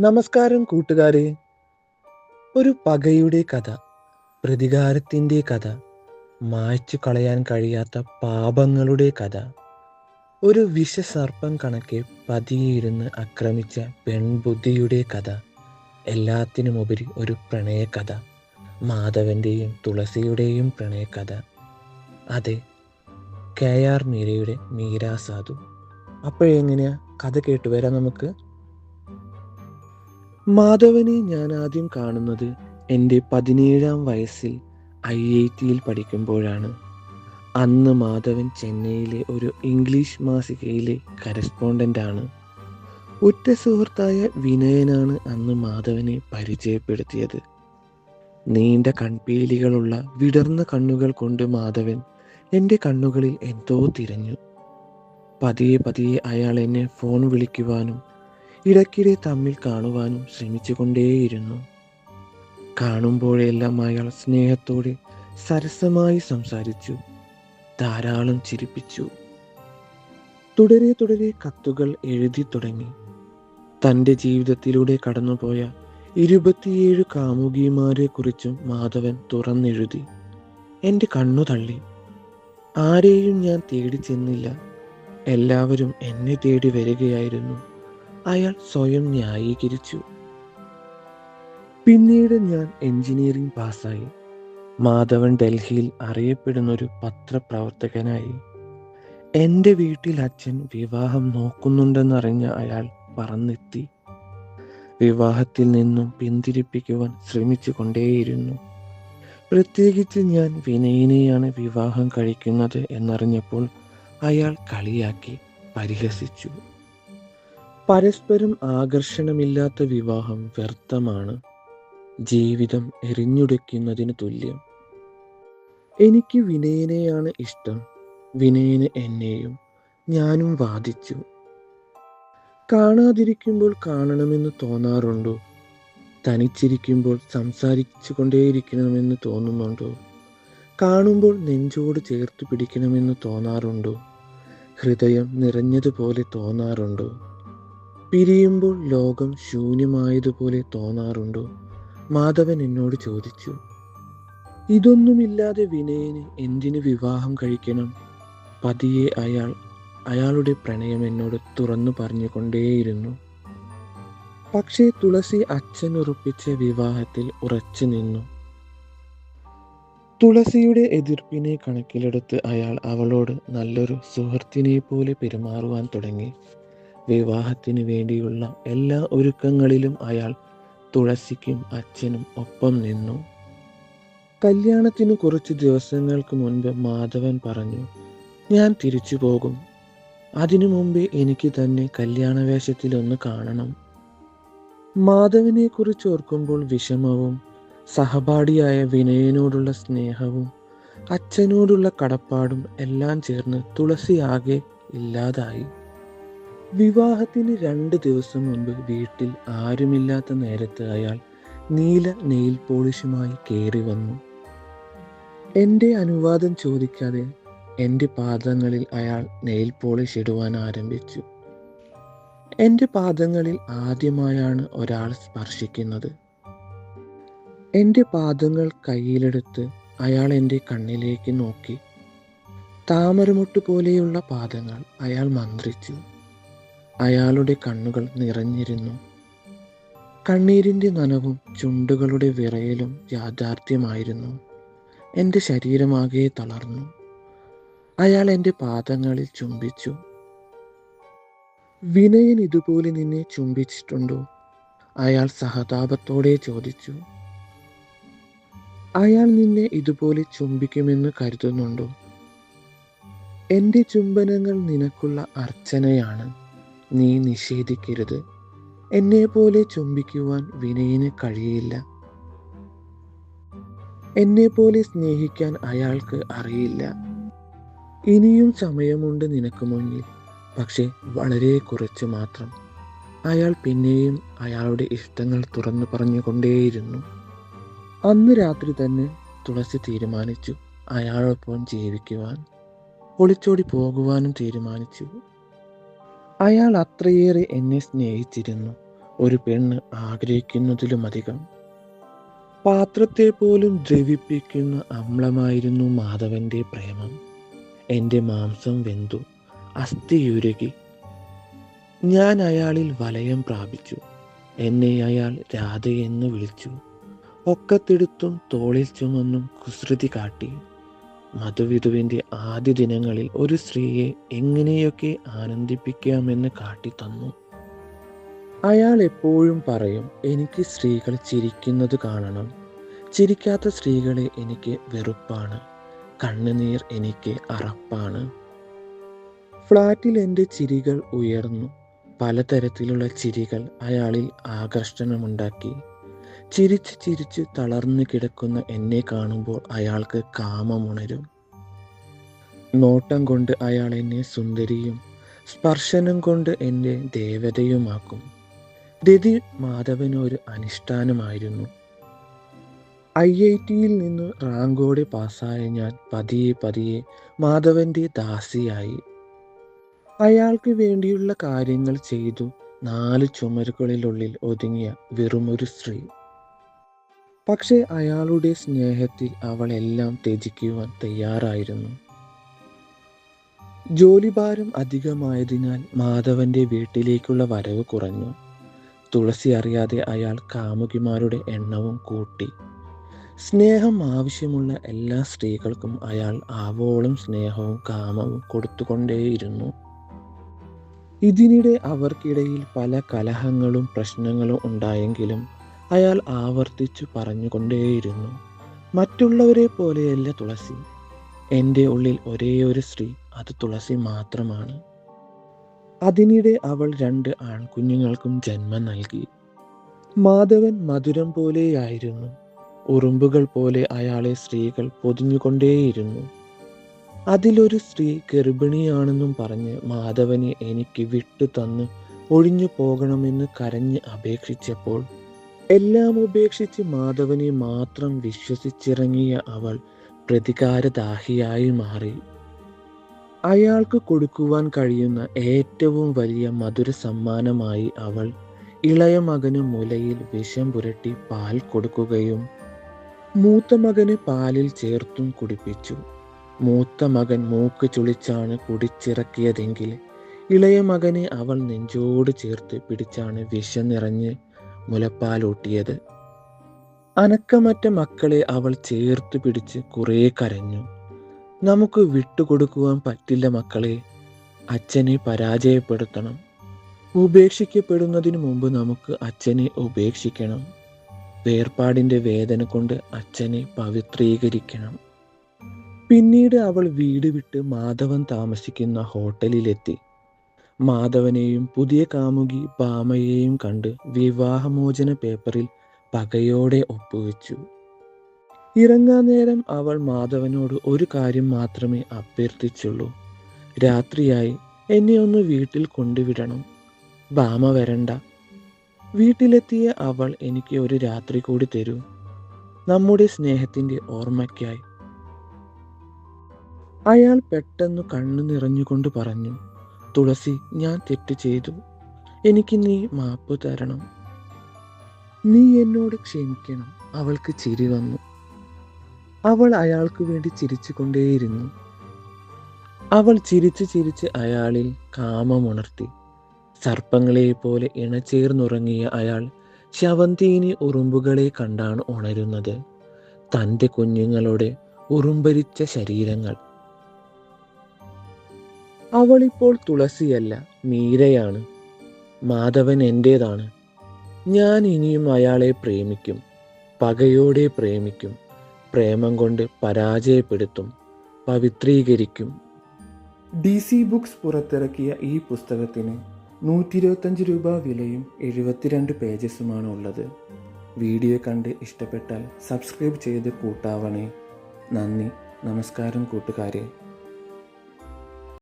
നമസ്കാരം കൂട്ടുകാരെ. ഒരു പകയുടെ കഥ പ്രതികാരത്തിന്റെ കഥ മായ്ച്ചു കളയാൻ കഴിയാത്ത പാപങ്ങളുടെ കഥ. ഒരു വിഷസർപ്പം കണക്കെ പതിയിരുന്ന് ആക്രമിച്ച പെൺബുദ്ധിയുടെ കഥ എല്ലാത്തിനുമുപരി ഒരു പ്രണയകഥ മാധവന്റെയും തുളസിയുടെയും പ്രണയകഥ. അതെ കെ ആർ മീരയുടെ മീരാസാധു അപ്പോഴെങ്ങനെയാ കഥ കേട്ടുവരാം നമുക്ക്? മാധവനെ ഞാൻ ആദ്യം കാണുന്നത് എന്റെ പതിനേഴാം വയസ്സിൽ ഐ ഐ ടിയിൽ പഠിക്കുമ്പോഴാണ്. അന്ന് മാധവൻ ചെന്നൈയിലെ ഒരു ഇംഗ്ലീഷ് മാസികയിലെ കറസ്പോണ്ടന്റ് ആണ് ഉറ്റ സുഹൃത്തായ വിനയനാണ് അന്ന് മാധവനെ പരിചയപ്പെടുത്തിയത്. നീണ്ട കൺപീലികളുള്ള വിടർന്ന കണ്ണുകൾ കൊണ്ട് മാധവൻ എന്റെ കണ്ണുകളിൽ എന്തോ തിരഞ്ഞു. പതിയെ പതിയെ അയാൾ എന്നെ ഫോൺ വിളിക്കുവാനും ഇടയ്ക്കിടെ തമ്മിൽ കാണുവാനും ശ്രമിച്ചുകൊണ്ടേയിരുന്നു. കാണുമ്പോഴെല്ലാം അയാൾ സ്നേഹത്തോടെ സരസമായി സംസാരിച്ചു. ധാരാളം ചിരിപ്പിച്ചു. തുടരെ തുടരെ കത്തുകൾ എഴുതി തുടങ്ങി. തന്റെ ജീവിതത്തിലൂടെ കടന്നുപോയ ഇരുപത്തിയേഴ് കാമുകിമാരെ കുറിച്ചും മാധവൻ തുറന്നെഴുതി. എന്റെ കണ്ണു തള്ളി. ആരെയും ഞാൻ തേടി ചെന്നില്ല. എല്ലാവരും എന്നെ തേടി വരികയായിരുന്നു. അയാൾ സ്വയം ന്യായീകരിച്ചു. പിന്നീട് ഞാൻ എഞ്ചിനീയറിംഗ് പാസ്സായി. മാധവൻ ഡൽഹിയിൽ അറിയപ്പെടുന്ന ഒരു പത്രപ്രവർത്തകനായി. എന്റെ വീട്ടിൽ അച്ഛൻ വിവാഹം നോക്കുന്നുണ്ടെന്നറിഞ്ഞ അയാൾ പറന്നെത്തി. വിവാഹത്തിൽ നിന്നും പിന്തിരിപ്പിക്കുവാൻ ശ്രമിച്ചു കൊണ്ടേയിരുന്നു പ്രത്യേകിച്ച് ഞാൻ വിനയനെയാണ് വിവാഹം കഴിക്കുന്നത് എന്നറിഞ്ഞപ്പോൾ അയാൾ കളിയാക്കി പരിഹസിച്ചു. പരസ്പരം ആകർഷണമില്ലാത്ത വിവാഹം വ്യർത്ഥമാണ്. ജീവിതം എറിഞ്ഞുടയ്ക്കുന്നതിന് തുല്യം. എനിക്ക് വിനയനെയാണ് ഇഷ്ടം. വിനയന് എന്നെയും ഞാനും വാദിച്ചു. കാണാതിരിക്കുമ്പോൾ കാണണമെന്ന് തോന്നാറുണ്ടോ? തനിച്ചിരിക്കുമ്പോൾ സംസാരിച്ചു കൊണ്ടേയിരിക്കണമെന്ന് തോന്നുന്നുണ്ടോ? കാണുമ്പോൾ നെഞ്ചോട് ചേർത്ത് പിടിക്കണമെന്ന് തോന്നാറുണ്ടോ? ഹൃദയം നിറഞ്ഞതുപോലെ തോന്നാറുണ്ടോ? പിരിയുമ്പോൾ ലോകം ശൂന്യമായതുപോലെ തോന്നാറുണ്ടോ? മാധവൻ എന്നോട് ചോദിച്ചു. ഇതൊന്നുമില്ലാതെ വിനയന് എന്തിനു വിവാഹം കഴിക്കണം? പതിയെ അയാൾ അയാളുടെ പ്രണയം എന്നോട് തുറന്നു പറഞ്ഞുകൊണ്ടേയിരുന്നു. പക്ഷേ തുളസി അച്ഛൻ ഉറപ്പിച്ച വിവാഹത്തിൽ ഉറച്ചു നിന്നു. തുളസിയുടെ എതിർപ്പിനെ കണക്കിലെടുത്ത് അയാൾ അവളോട് നല്ലൊരു സുഹൃത്തിനെ പോലെ പെരുമാറുവാൻ തുടങ്ങി. വിവാഹത്തിന് വേണ്ടിയുള്ള എല്ലാ ഒരുക്കങ്ങളിലും അയാൾ തുളസിക്കും അച്ഛനും ഒപ്പം നിന്നു. കല്യാണത്തിന് കുറച്ച് ദിവസങ്ങൾക്ക് മുൻപ് മാധവൻ പറഞ്ഞു ഞാൻ തിരിച്ചു പോകും. അതിനു മുമ്പേ എനിക്ക് തന്നെ കല്യാണ വേഷത്തിലൊന്ന് കാണണം. മാധവനെ കുറിച്ച് ഓർക്കുമ്പോൾ വിഷമവും സഹപാഠിയായ വിനയനോടുള്ള സ്നേഹവും അച്ഛനോടുള്ള കടപ്പാടും എല്ലാം ചേർന്ന് തുളസി ആകെ ഇല്ലാതായി. വിവാഹത്തിന് രണ്ട് ദിവസം മുമ്പ് വീട്ടിൽ ആരുമില്ലാത്ത നേരത്ത് അയാൾ നീല നെയിൽ പോളിഷുമായി കയറി വന്നു. എന്റെ അനുവാദം ചോദിക്കാതെ എന്റെ പാദങ്ങളിൽ അയാൾ നെയിൽ പോളിഷ് ഇടുവാൻ ആരംഭിച്ചു. എന്റെ പാദങ്ങളിൽ ആദ്യമായാണ് ഒരാൾ സ്പർശിക്കുന്നത്. എന്റെ പാദങ്ങൾ കയ്യിലെടുത്ത് അയാൾ എന്റെ കണ്ണിലേക്ക് നോക്കി. താമരമുട്ട് പോലെയുള്ള പാദങ്ങൾ അയാൾ മന്ത്രിച്ചു. അയാളുടെ കണ്ണുകൾ നിറഞ്ഞിരുന്നു. കണ്ണീരിന്റെ നനവും ചുണ്ടുകളുടെ വിറയലും യാഥാർത്ഥ്യമായിരുന്നു. എന്റെ ശരീരമാകെ തളർന്നു. അയാൾ എന്റെ പാദങ്ങളിൽ ചുംബിച്ചു. വിനയൻ ഇതുപോലെ നിന്നെ ചുംബിച്ചിട്ടുണ്ടോ? അയാൾ സഹതാപത്തോടെ ചോദിച്ചു. അയാൾ നിന്നെ ഇതുപോലെ ചുംബിക്കുമെന്ന് കരുതുന്നുണ്ടോ? എന്റെ ചുംബനങ്ങൾ നിനക്കുള്ള അർച്ചനയാണ്. നീ നിഷേധിക്കരുത്. എന്നെ പോലെ ചുംബിക്കുവാൻ വിനയന് കഴിയില്ല. എന്നെ പോലെ സ്നേഹിക്കാൻ അയാൾക്ക് അറിയില്ല. ഇനിയും സമയമുണ്ട് നിനക്ക് മുന്നിൽ. പക്ഷെ വളരെ കുറച്ച് മാത്രം. അയാൾ പിന്നെയും അയാളുടെ ഇഷ്ടങ്ങൾ തുറന്നു പറഞ്ഞുകൊണ്ടേയിരുന്നു. അന്ന് രാത്രി തന്നെ തുളസി തീരുമാനിച്ചു അയാളൊപ്പം ജീവിക്കുവാൻ. ഒളിച്ചോടി പോകുവാനും തീരുമാനിച്ചു. അയാൾ അത്രയേറെ എന്നെ സ്നേഹിച്ചിരുന്നു. ഒരു പെണ്ണ് ആഗ്രഹിക്കുന്നതിലുമധികം. പാത്രത്തെ പോലും ദ്രവിപ്പിക്കുന്ന അമ്ലമായിരുന്നു മാധവന്റെ പ്രേമം. എന്റെ മാംസം വെന്തു അസ്ഥിയുരുകി. ഞാൻ അയാളിൽ വലയം പ്രാപിച്ചു. എന്നെ അയാൾ രാധയെന്ന് വിളിച്ചു. ഒക്കത്തെടുത്തും തോളിൽ ചുമന്നും കുസൃതി കാട്ടി. മധുവിധുവിന്റെ ആദ്യ ദിനങ്ങളിൽ ഒരു സ്ത്രീയെ എങ്ങനെയൊക്കെ ആനന്ദിപ്പിക്കാമെന്ന് കാട്ടിത്തന്നു. അയാൾ എപ്പോഴും പറയും എനിക്ക് സ്ത്രീകൾ ചിരിക്കുന്നത് കാണണം. ചിരിക്കാത്ത സ്ത്രീകളെ എനിക്ക് വെറുപ്പാണ്. കണ്ണുനീർ എനിക്ക് അറപ്പാണ്. ഫ്ലാറ്റിൽ എന്റെ ചിരികൾ ഉയർന്നു. പലതരത്തിലുള്ള ചിരികൾ അയാളിൽ ആകർഷണമുണ്ടാക്കി. ചിരിച്ച് ചിരിച്ച് തളർന്നു കിടക്കുന്ന എന്നെ കാണുമ്പോൾ അയാൾക്ക് കാമമുണരും. നോട്ടം കൊണ്ട് അയാൾ എന്നെ സുന്ദരിയും സ്പർശനം കൊണ്ട് എന്നെ ദേവതയുമാക്കും. രതി മാധവനൊരു അനുഷ്ഠാനമായിരുന്നു. ഐ ഐ ടിയിൽ നിന്ന് റാങ്കോടെ പാസ്സായ ഞാൻ പതിയെ പതിയെ മാധവന്റെ ദാസിയായി. അയാൾക്ക് വേണ്ടിയുള്ള കാര്യങ്ങൾ ചെയ്തു നാല് ചുമരുകളിലുള്ളിൽ ഒതുങ്ങിയ വെറുമൊരു സ്ത്രീ. പക്ഷെ അയാളുടെ സ്നേഹത്തിൽ അവളെല്ലാം ത്യജിക്കുവാൻ തയ്യാറായിരുന്നു. ജോലിഭാരം അധികമായതിനാൽ മാധവന്റെ വീട്ടിലേക്കുള്ള വരവ് കുറഞ്ഞു. തുളസി അറിയാതെ അയാൾ കാമുകിമാരുടെ എണ്ണവും കൂട്ടി. സ്നേഹം ആവശ്യമുള്ള എല്ലാ സ്ത്രീകൾക്കും അയാൾ ആവോളം സ്നേഹവും കാമവും കൊടുത്തുകൊണ്ടേയിരുന്നു. ഇതിനിടെ അവർക്കിടയിൽ പല കലഹങ്ങളും പ്രശ്നങ്ങളും ഉണ്ടായെങ്കിലും അയാൾ ആവർത്തിച്ചു പറഞ്ഞുകൊണ്ടേയിരുന്നു. മറ്റുള്ളവരെ പോലെയല്ല തുളസി. എന്റെ ഉള്ളിൽ ഒരേ ഒരു സ്ത്രീ അത് തുളസി മാത്രമാണ്. അതിനിടെ അവൾ രണ്ട് ആൺകുഞ്ഞുങ്ങൾക്കും ജന്മം നൽകി. മാധവൻ മധുരം പോലെയായിരുന്നു. ഉറുമ്പുകൾ പോലെ അയാളെ സ്ത്രീകൾ പൊതിഞ്ഞുകൊണ്ടേയിരുന്നു. അതിലൊരു സ്ത്രീ ഗർഭിണിയാണെന്നും പറഞ്ഞ് മാധവനെ എനിക്ക് വിട്ടു തന്ന് ഒഴിഞ്ഞു പോകണമെന്ന് കരഞ്ഞ് അപേക്ഷിച്ചപ്പോൾ എല്ലാം ഉപേക്ഷിച്ച് മാധവനെ മാത്രം വിശ്വസിച്ചിറങ്ങിയ അവൾ പ്രതികാരദാഹിയായി മാറി. അയാൾക്ക് കൊടുക്കുവാൻ കഴിയുന്ന ഏറ്റവും വലിയ മധുര സമ്മാനമായി അവൾ ഇളയ മകന് മുലയിൽ വിഷം പുരട്ടി പാൽ കൊടുക്കുകയും മൂത്ത മകന് പാലിൽ ചേർത്തും കുടിപ്പിച്ചു. മൂത്ത മകൻ മൂക്ക് ചുളിച്ചാണ് കുടിച്ചിറക്കിയതെങ്കിൽ ഇളയ മകനെ അവൾ നെഞ്ചോട് ചേർത്ത് പിടിച്ചാണ് വിഷം നിറഞ്ഞ് മുലപ്പാലൂട്ടിയത്. അനക്കമറ്റ മക്കളെ അവൾ ചേർത്ത് പിടിച്ച് കുറേ കരഞ്ഞു. നമുക്ക് വിട്ടുകൊടുക്കുവാൻ പറ്റില്ല മക്കളെ അച്ഛനെ പരാജയപ്പെടുത്തണം. ഉപേക്ഷിക്കപ്പെടുന്നതിന് മുമ്പ് നമുക്ക് അച്ഛനെ ഉപേക്ഷിക്കണം. വേർപാടിന്റെ വേദന കൊണ്ട് അച്ഛനെ പവിത്രീകരിക്കണം. പിന്നീട് അവൾ വീട് വിട്ട് മാധവൻ താമസിക്കുന്ന ഹോട്ടലിലെത്തി. മാധവനെയും പുതിയ കാമുകി ഭാമയെയും കണ്ട് വിവാഹമോചന പേപ്പറിൽ പകയോടെ ഒപ്പുവെച്ചു. ഇറങ്ങാൻ നേരം അവൾ മാധവനോട് ഒരു കാര്യം മാത്രമേ അഭ്യർത്ഥിച്ചുള്ളൂ. രാത്രിയായി എന്നെ ഒന്ന് വീട്ടിൽ കൊണ്ടുവിടണം. ഭാമ വരണ്ട. വീട്ടിലെത്തിയ അവൾ എനിക്ക് ഒരു രാത്രി കൂടി തരൂ. നമ്മുടെ സ്നേഹത്തിന്റെ ഓർമ്മയ്ക്കായി. അയാൾ പെട്ടെന്ന് കണ്ണു നിറഞ്ഞുകൊണ്ട് പറഞ്ഞു. തുളസി ഞാൻ തെറ്റ് ചെയ്തു. എനിക്ക് നീ മാപ്പ് തരണം. നീ എന്നോട് ക്ഷമിക്കണം. അവൾക്ക് ചിരി വന്നു. അവൾ അയാൾക്ക് വേണ്ടി ചിരിച്ചുകൊണ്ടേയിരുന്നു. അവൾ ചിരിച്ച് ചിരിച്ച് അയാളിൽ കാമമുണർത്തി സർപ്പങ്ങളെ പോലെ ഇണചേർന്നുറങ്ങിയ അയാൾ ശവന്തീനി ഉറുമ്പുകളെ കണ്ടാണ് ഉണരുന്നത്. തന്റെ കുഞ്ഞുങ്ങളുടെ ഉറുമ്പരിച്ച ശരീരങ്ങൾ അവളിപ്പോൾ തുളസിയല്ല മീരയാണ്. മാധവൻ എന്റേതാണ് ഞാൻ ഇനിയും അയാളെ പ്രേമിക്കും പകയോടെ പ്രേമിക്കും പ്രേമം കൊണ്ട് പരാജയപ്പെടുത്തും പവിത്രീകരിക്കും. ഡി സി ബുക്സ് പുറത്തിറക്കിയ ഈ പുസ്തകത്തിന് നൂറ്റി ഇരുപത്തഞ്ച് രൂപ വിലയും എഴുപത്തിരണ്ട് പേജസുമാണ് ഉള്ളത്. വീഡിയോ കണ്ട് ഇഷ്ടപ്പെട്ടാൽ സബ്സ്ക്രൈബ് ചെയ്ത് കൂട്ടാവണേ. നന്ദി. നമസ്കാരം കൂട്ടുകാരെ.